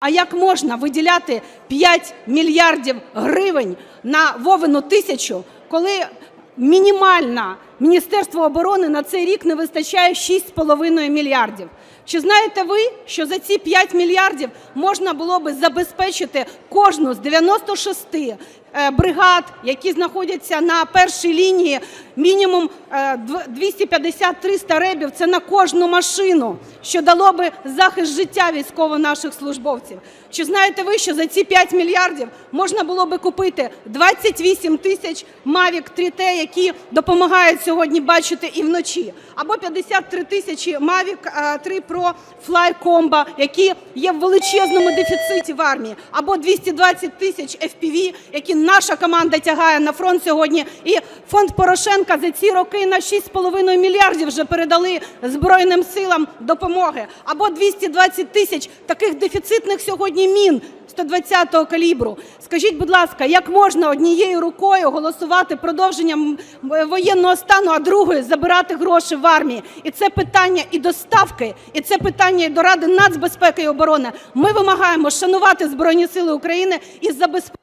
А як можна виділяти 5 мільярдів гривень на Вовину тисячу, коли мінімальна Міністерство оборони на цей рік не вистачає 6,5 мільярдів? Чи знаєте ви, що за ці 5 мільярдів можна було би забезпечити кожну з 96 е, бригад, які знаходяться на першій лінії, мінімум е, дв- 250-300 ребів – це на кожну машину, що дало би захист життя військово наших службовців. Чи знаєте ви, що за ці 5 мільярдів можна було би купити 28 тисяч Mavic 3T, які допомагають сьогодні бачити і вночі, або 53 тисячі Mavic е, 3 Pro Fly Combo, які є в величезному дефіциті в армії, або 220 тисяч FPV, які наша команда тягає на фронт сьогодні. І фонд Порошенка за ці роки на 6,5 мільярдів вже передали Збройним силам допомоги, або 220 тисяч таких дефіцитних сьогодні мін 120-го калібру. Скажіть, будь ласка, як можна однією рукою голосувати продовженням воєнного стану, а другою забирати гроші в армії? І це питання і доставки, і це питання і до Ради нацбезпеки і оборони. Ми вимагаємо шанувати Збройні Сили України і забезпечити